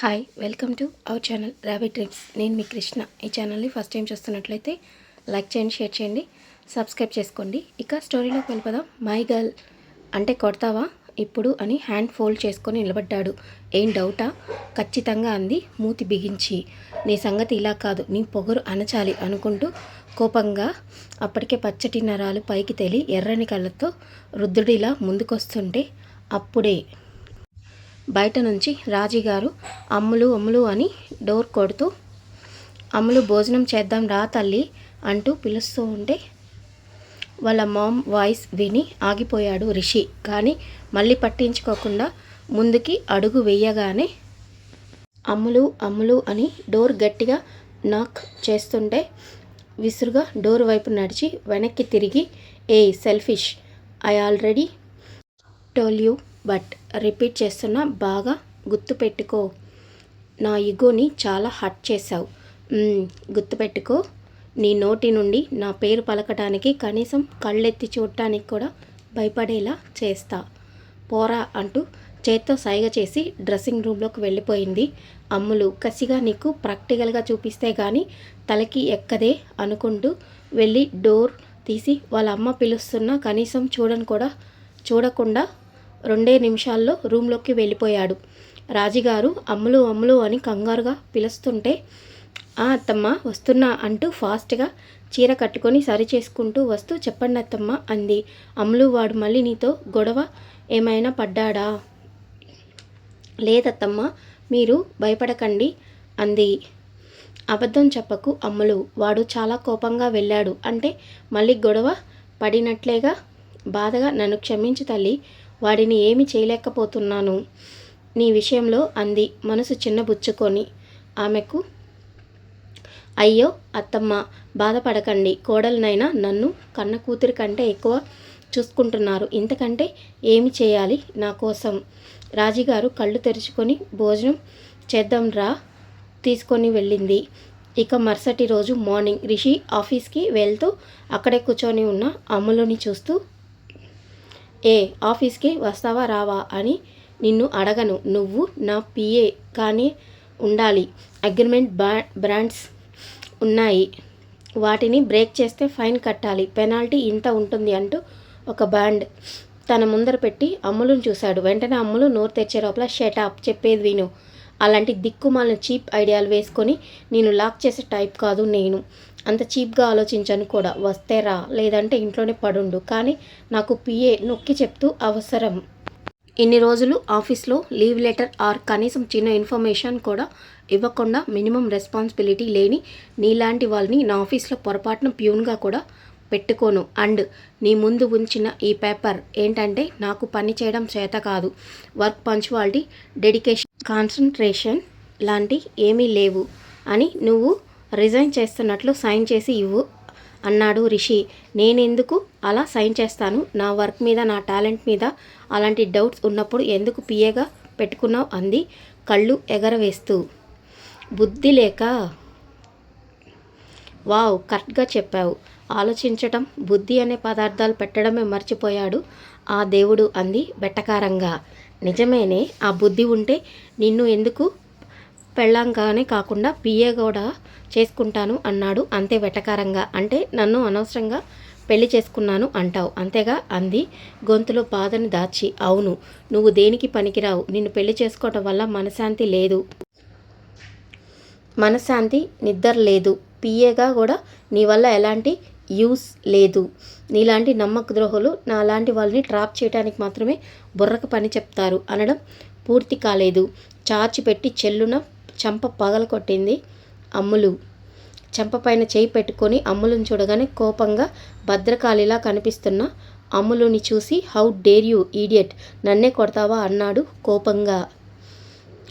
Hi welcome to our channel rabbit dreams నేను మీ కృష్ణ. ఈ ఛానల్ని ఫస్ట్ టైం చూస్తున్నట్లయితే లైక్ చేయండి షేర్ చేయండి సబ్స్క్రైబ్ చేసుకోండి. ఇక స్టోరీలోకి వెళ్ళిపోదాం. మై గర్ల్ అంటే కొడతావా? ఇప్పుడు అని హ్యాండ్ ఫోల్డ్ చేసుకొని నిలబడ్డాడు. ఏం డౌటా? ఖచ్చితంగా అంది మూతి బిగించి. నీ సంగతి ఇలా కాదు నీ పొగరు అనచాలి అనుకుంటూ కోపంగా అప్పటికే పచ్చటి నరాలు పైకి తేలి ఎర్రని కళ్ళతో రుద్రుడిలా ముందుకొస్తుంటే అప్పుడే బయట నుంచి రాజీగారు అమ్ములు అమ్ములు అని డోర్ కొడుతూ అమ్ములు భోజనం చేద్దాం రా తల్లి అంటూ పిలుస్తూ ఉంటే వాళ్ళ మామ్ వాయిస్ విని ఆగిపోయాడు రిషి. కానీ మళ్ళీ పట్టించుకోకుండా ముందుకి అడుగు వేయగానే అమ్ములు అమ్ములు అని డోర్ గట్టిగా నాక్ చేస్తుంటే విసురుగా డోర్ వైపు నడిచి వెనక్కి తిరిగి a selfish. I already told you but repeat చేస్తున్నా బాగా గుర్తుపెట్టుకో. నా ఇగోని చాలా హట్ చేశావు. గుర్తుపెట్టుకో. నీ నోటి నుండి నా పేరు పలకటానికి కనీసం కళ్ళెత్తి చూడటానికి కూడా భయపడేలా చేస్తా. పోరా అంటూ చేత్తో సైగ చేసి డ్రెస్సింగ్ రూమ్లోకి వెళ్ళిపోయింది. అమ్ములు కసిగా నీకు ప్రాక్టికల్గా చూపిస్తే కానీ తలకి ఎక్కదే అనుకుంటూ వెళ్ళి డోర్ తీసి వాళ్ళ అమ్మ పిలుస్తున్నా కనీసం చూడని కూడా చూడకుండా రెండే నిమిషాల్లో రూమ్లోకి వెళ్ళిపోయాడు. రాజుగారు అమ్ములు అమ్ములు అని కంగారుగా పిలుస్తుంటే ఆ అత్తమ్మ వస్తున్నా అంటూ ఫాస్ట్గా చీర కట్టుకొని సరి చేసుకుంటూ వస్తూ చెప్పండి అత్తమ్మ అంది. అమ్ములు వాడు మళ్ళీ నీతో గొడవ ఏమైనా పడ్డాడా? లేదత్తమ్మ మీరు భయపడకండి అంది. అబద్ధం చెప్పకు అమ్ములు వాడు చాలా కోపంగా వెళ్ళాడు అంటే మళ్ళీ గొడవ పడినట్లేగా బాధగా నన్ను క్షమించు తల్లి వాడిని ఏమి చేయలేకపోతున్నాను. నీ విషయంలో అంది మనసు చిన్నబుచ్చుకొని ఆమెకు అయ్యో అత్తమ్మ బాధపడకండి. కోడలనైనా నన్ను కన్న కూతురి కంటే ఎక్కువ చూసుకుంటున్నారు. ఇంతకంటే ఏమి చేయాలి నా కోసం? రాజీగారు కళ్ళు తెరుచుకొని భోజనం చేద్దాం రా తీసుకొని వెళ్ళింది. ఇక మరుసటి రోజు మార్నింగ్ రిషి ఆఫీస్కి వెళ్తూ అక్కడే కూర్చొని ఉన్న అమ్ములని చూస్తూ ఏ ఆఫీస్కి వస్తావా రావా అని నిన్ను అడగను. నువ్వు నా పిఏ కానీ ఉండాలి. అగ్రిమెంట్ బా బ్రాండ్స్ ఉన్నాయి. వాటిని బ్రేక్ చేస్తే ఫైన్ కట్టాలి. పెనాల్టీ ఇంత ఉంటుంది అంటూ ఒక బ్యాండ్ తన ముందర పెట్టి అమ్ములను చూశాడు. వెంటనే అమ్ములు నోరు తెచ్చే లోపల షటాప్ చెప్పేది విను. అలాంటి దిక్కుమాలిన చీప్ ఐడియాలు వేసుకొని నేను లాక్ చేసే టైప్ కాదు నేను. అంత చీప్గా ఆలోచించను కూడా. వస్తే రా లేదంటే ఇంట్లోనే పడుండు. కానీ నాకు పిఏ నొక్కి చెప్తూ అవసరం. ఇన్ని రోజులు ఆఫీస్లో లీవ్ లెటర్ ఆర్ కనీసం చిన్న ఇన్ఫర్మేషన్ కూడా ఇవ్వకుండా మినిమం రెస్పాన్సిబిలిటీ లేని నీలాంటి వాళ్ళని నా ఆఫీస్లో పొరపాటున ప్యూన్గా కూడా పెట్టుకోను. అండ్ నీ ముందు ఉంచిన ఈ పేపర్ ఏంటంటే నాకు పని చేయడం చేత కాదు. వర్క్ పంచువాలిటీ డెడికేషన్ కాన్సన్ట్రేషన్ లాంటి ఏమీ లేవు అని నువ్వు రిజైన్ చేస్తున్నట్లు సైన్ చేసి ఇవ్వు అన్నాడు రిషి. నేనెందుకు అలా సైన్ చేస్తాను? నా వర్క్ మీద నా టాలెంట్ మీద అలాంటి డౌట్స్ ఉన్నప్పుడు ఎందుకు పిఏగా పెట్టుకున్నావు? అంది కళ్ళు ఎగరవేస్తూ. బుద్ధి లేక వావ్ కరెక్ట్గా చెప్పావు. ఆలోచించటం బుద్ధి అనే పదార్థాలు పెట్టడమే మర్చిపోయాడు ఆ దేవుడు అంది బెట్టకారంగా నిజమేనే ఆ బుద్ధి ఉంటే నిన్ను ఎందుకు పెళ్ళంగానే కాకుండా పిఏ కూడా చేసుకుంటాను అన్నాడు. అంతే వెటకారంగా. అంటే నన్ను అనవసరంగా పెళ్ళి చేసుకున్నాను అంటావు. అంతేగా అంది. గొంతులో బాధను దాచి. అవును నువ్వు దేనికి పనికిరావు? నిన్ను పెళ్ళి చేసుకోవటం వల్ల మనశాంతి లేదు. మనశ్శాంతి నిద్ర లేదు. పిఏగా కూడా నీ వల్ల ఎలాంటి యూస్ లేదు. నీలాంటి నమ్మక ద్రోహులు నాలాంటి వాళ్ళని ట్రాప్ చేయడానికి మాత్రమే బుర్రకు పని చెప్తారు అనడం పూర్తి కాలేదు. చార్చి పెట్టి చెల్లున చంప పగలకొట్టింది అమ్ములు. చెంపపైన చేయి పెట్టుకొని అమ్ములను చూడగానే కోపంగా భద్రకాళిలా కనిపిస్తున్న అమ్ములుని చూసి హౌ డేర్ యూ ఈడియట్? నన్నే కొడతావా? అన్నాడు కోపంగా.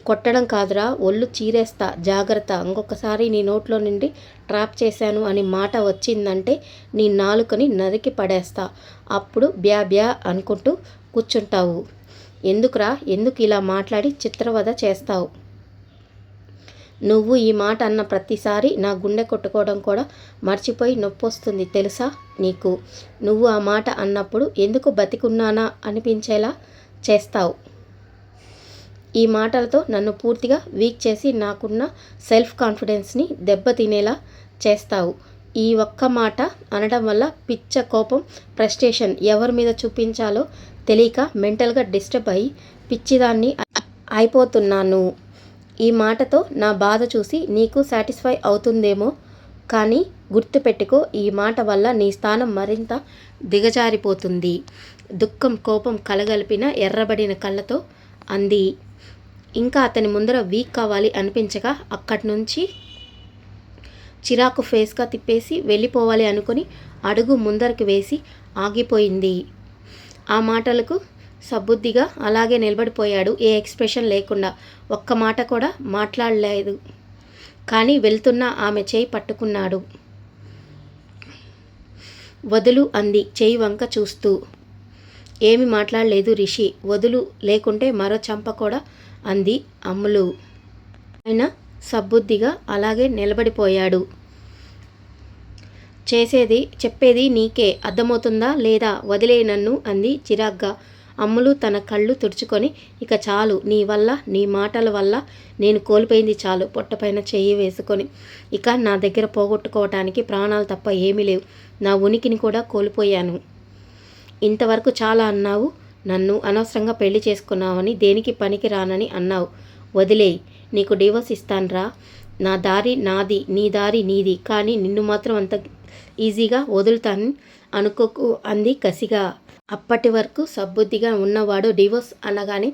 కొట్టడం కాదురా ఒళ్ళు చీరేస్తా జాగ్రత్త. ఇంకొకసారి నీ నోట్లో నుండి ట్రాప్ చేశాను అని మాట వచ్చిందంటే నీ నాలుకని నరికి పడేస్తా. అప్పుడు బ్యా బ్యా అనుకుంటూ కూర్చుంటావు. ఎందుకురా? ఎందుకు ఇలా మాట్లాడి చిత్రవద చేస్తావు? నువ్వు ఈ మాట అన్న ప్రతిసారి నా గుండె కొట్టుకోవడం కూడా మర్చిపోయి నొప్పి వస్తుంది తెలుసా నీకు? నువ్వు ఆ మాట అన్నప్పుడు ఎందుకు బతికున్నానా అనిపించేలా చేస్తావు. ఈ మాటలతో నన్ను పూర్తిగా వీక్ చేసి నాకున్న సెల్ఫ్ కాన్ఫిడెన్స్ని దెబ్బతినేలా చేస్తావు. ఈ ఒక్క మాట అనడం వల్ల పిచ్చ కోపం ఫ్రస్ట్రేషన్ ఎవరి మీద చూపించాలో తెలియక మెంటల్గా డిస్టర్బ్ అయ్యి పిచ్చిదాన్ని అయిపోతున్నాను. ఈ మాటతో నా బాధ చూసి నీకు సాటిస్ఫై అవుతుందేమో కానీ గుర్తుపెట్టుకో ఈ మాట వల్ల నీ స్థానం మరింత దిగజారిపోతుంది. దుఃఖం కోపం కలగలిపిన ఎర్రబడిన కళ్ళతో అంది. ఇంకా అతని ముందర వీక్ కావాలి అనిపించగా అక్కడి నుంచి చిరాకు ఫేస్గా తిప్పేసి వెళ్ళిపోవాలి అనుకుని అడుగు ముందరికి వేసి ఆగిపోయింది. ఆ మాటలకు సబుద్ధిగా అలాగే నిలబడిపోయాడు. ఏ ఎక్స్ప్రెషన్ లేకుండా ఒక్క మాట కూడా మాట్లాడలేదు. కానీ వెళ్తున్న ఆమె చేయి పట్టుకున్నాడు. వదులు అంది చేయి వంక చూస్తూ. ఏమి మాట్లాడలేదు రిషి. వదులు లేకుంటే మరో చంప కూడా అంది అమ్ములు. ఆయన సబ్బుద్దిగా అలాగే నిలబడిపోయాడు. చేసేది చెప్పేది నీకే అర్థమవుతుందా లేదా వదిలే నన్ను అంది చిరాగ్గా. అమ్ములు తన కళ్ళు తుడుచుకొని ఇక చాలు నీ వల్ల నీ మాటల వల్ల నేను కోల్పోయింది చాలు పొట్టపైన చెయ్యి వేసుకొని. ఇక నా దగ్గర పోగొట్టుకోవటానికి ప్రాణాలు తప్ప ఏమీ లేవు. నా ఉనికిని కూడా కోల్పోయాను. ఇంతవరకు చాలా అన్నావు. నన్ను అనవసరంగా పెళ్ళి చేసుకున్నావని దేనికి పనికి రానని అన్నావు. వదిలేయి. నీకు డివోర్స్ ఇస్తాన్రా. నా దారి నాది నీ దారి నీది. కానీ నిన్ను మాత్రం అంత ఈజీగా వదులుతాను అనుకోకు అంది కసిగా. అప్పటి వరకు సబ్బుద్దిగా ఉన్నవాడు డివోర్స్ అనగానే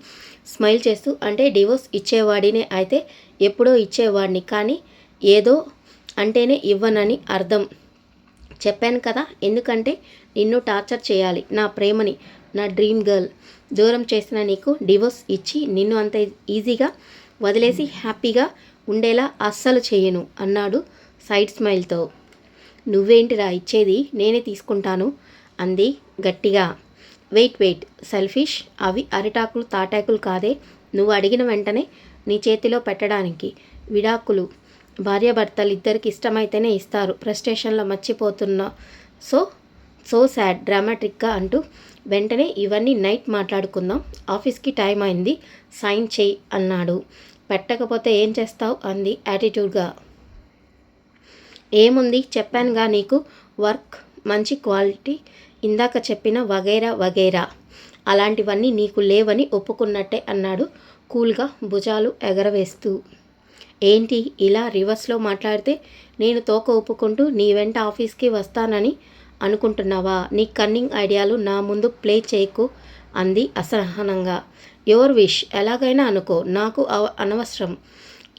స్మైల్ చేస్తూ అంటే డివోర్స్ ఇచ్చేవాడినే అయితే ఎప్పుడో ఇచ్చేవాడిని. కానీ ఏదో అంటేనే ఇవ్వనని అర్థం. చెప్పాను కదా ఎందుకంటే నిన్ను టార్చర్ చేయాలి నా ప్రేమని. నా డ్రీమ్ గర్ల్ దూరం చేసిన నీకు డివోర్స్ ఇచ్చి నిన్ను అంత ఈజీగా వదిలేసి హ్యాపీగా ఉండేలా అస్సలు చేయను అన్నాడు సైడ్ స్మైల్తో నువ్వేంటిరా ఇచ్చేది? నేనే తీసుకుంటాను అంది గట్టిగా. వెయిట్ వెయిట్ సెల్ఫిష్ అవి అరిటాకులు తాటాకులు కాదే. నువ్వు అడిగిన వెంటనే నీ చేతిలో పెట్టడానికి. విడాకులు. భార్యాభర్తలు ఇద్దరికి ఇష్టమైతేనే ఇస్తారు. ఫ్రస్ట్రేషన్లో మర్చిపోతున్నా. సో సో సాడ్ డ్రామాటిక్గా అంటూ వెంటనే ఇవన్నీ నైట్ మాట్లాడుకుందాం. ఆఫీస్కి టైం అయింది. సైన్ చేయి అన్నాడు. పెట్టకపోతే ఏం చేస్తావు? అంది యాటిట్యూడ్గా. ఏముంది? చెప్పానుగా నీకు. వర్క్ మంచి క్వాలిటీ. ఇందాక చెప్పిన వగైరా వగైరా. అలాంటివన్నీ నీకు లేవని ఒప్పుకున్నట్టే అన్నాడు కూల్గా భుజాలు ఎగరవేస్తూ. ఏంటి? ఇలా రివర్స్లో మాట్లాడితే నేను తోక ఒప్పుకుంటూ నీ వెంట ఆఫీస్కి వస్తానని అనుకుంటున్నావా? నీ కన్నింగ్ ఐడియాలు నా ముందు ప్లే చేయకు అంది అసహనంగా. Your wish. ఎలాగైనా అనుకో. నాకు అనవసరం.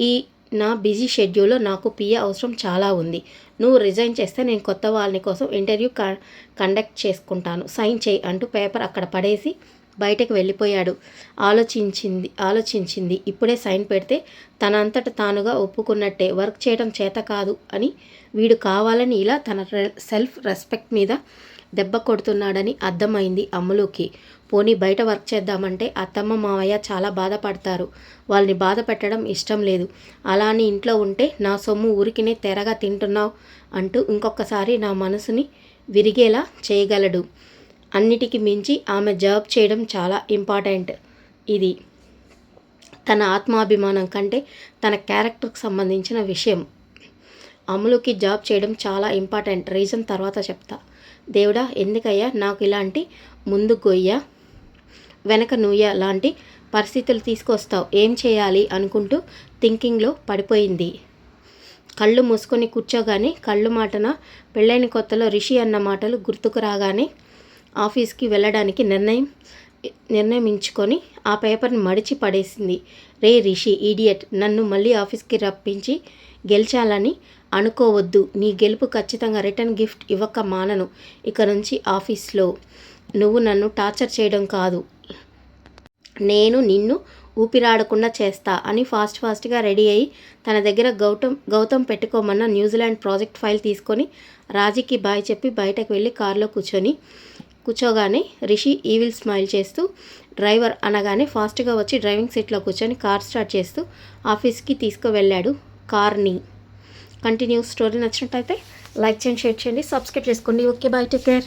ఈ నా బిజీ షెడ్యూల్లో నాకు పిఏ అవసరం చాలా ఉంది. నువ్వు రిజైన్ చేస్తే నేను కొత్త వాళ్ళని కోసం ఇంటర్వ్యూ కండక్ట్ చేసుకుంటాను. సైన్ చేయి అంటూ పేపర్ అక్కడ పడేసి బయటకు వెళ్ళిపోయాడు. ఆలోచించింది ఆలోచించింది. ఇప్పుడే సైన్ పెడితే తనంతట తానుగా ఒప్పుకున్నట్టే. వర్క్ చేయడం చేత కాదు అని వీడు కావాలని ఇలా తన సెల్ఫ్ రెస్పెక్ట్ మీద దెబ్బ కొడుతున్నాడని అర్థమైంది అమ్ములుకి. పోనీ బయట వర్క్ చేద్దామంటే అత్తమ్మ మావయ్య చాలా బాధపడతారు. వాళ్ళని బాధ పెట్టడం ఇష్టం లేదు. అలా అని ఇంట్లో ఉంటే నా సొమ్ము ఊరికినే తెరగా తింటున్నావు అంటూ ఇంకొకసారి నా మనసుని విరిగేలా చేయగలడు. అన్నిటికి మించి ఆమె జాబ్ చేయడం చాలా ఇంపార్టెంట్. ఇది తన ఆత్మాభిమానం కంటే తన క్యారెక్టర్కి సంబంధించిన విషయం. అమలుకి జాబ్ చేయడం చాలా ఇంపార్టెంట్. రీజన్ తర్వాత చెప్తా. దేవుడా ఎందుకయ్యా నాకు ఇలాంటి ముందు గొయ్య వెనక నూయ లాంటి పరిస్థితులు తీసుకొస్తావు. ఏం చేయాలి అనుకుంటూ థింకింగ్లో పడిపోయింది. కళ్ళు మూసుకొని కూర్చోగానే కళ్ళు మాటన పెళ్ళైన కొత్తలో రిషి అన్న మాటలు గుర్తుకు రాగానే ఆఫీస్కి వెళ్ళడానికి నిర్ణయం నిర్ణయించుకొని ఆ పేపర్ని మడిచి పడేసింది. రే రిషి ఈడియట్ నన్ను మళ్ళీ ఆఫీస్కి రప్పించి గెలిచాలని అనుకోవద్దు. నీ గెలుపు ఖచ్చితంగా రిటర్న్ గిఫ్ట్ ఇవ్వక మానను ఇక నుంచి ఆఫీస్లో నువ్వు నన్ను టార్చర్ చేయడం కాదు. నేను నిన్ను ఊపిరాడకుండా చేస్తా అని ఫాస్ట్ ఫాస్ట్గా రెడీ అయ్యి తన దగ్గర గౌతమ్ గౌతమ్ పెట్టుకోమన్న న్యూజిలాండ్ ప్రాజెక్ట్ ఫైల్ తీసుకొని రాజీకి బాయ్ చెప్పి బయటకు వెళ్ళి కారులో కూర్చొని కూర్చోగానే రిషి ఈవిల్ స్మైల్ చేస్తూ డ్రైవర్ అనగానే ఫాస్ట్గా వచ్చి డ్రైవింగ్ సీట్లో కూర్చొని కార్ స్టార్ట్ చేస్తూ ఆఫీస్కి తీసుకువెళ్ళాడు కార్ని. కంటిన్యూ స్టోరీ నచ్చినట్టయితే లైక్ చేయండి షేర్ చేయండి సబ్స్క్రైబ్ చేసుకోండి. Okay bye take care.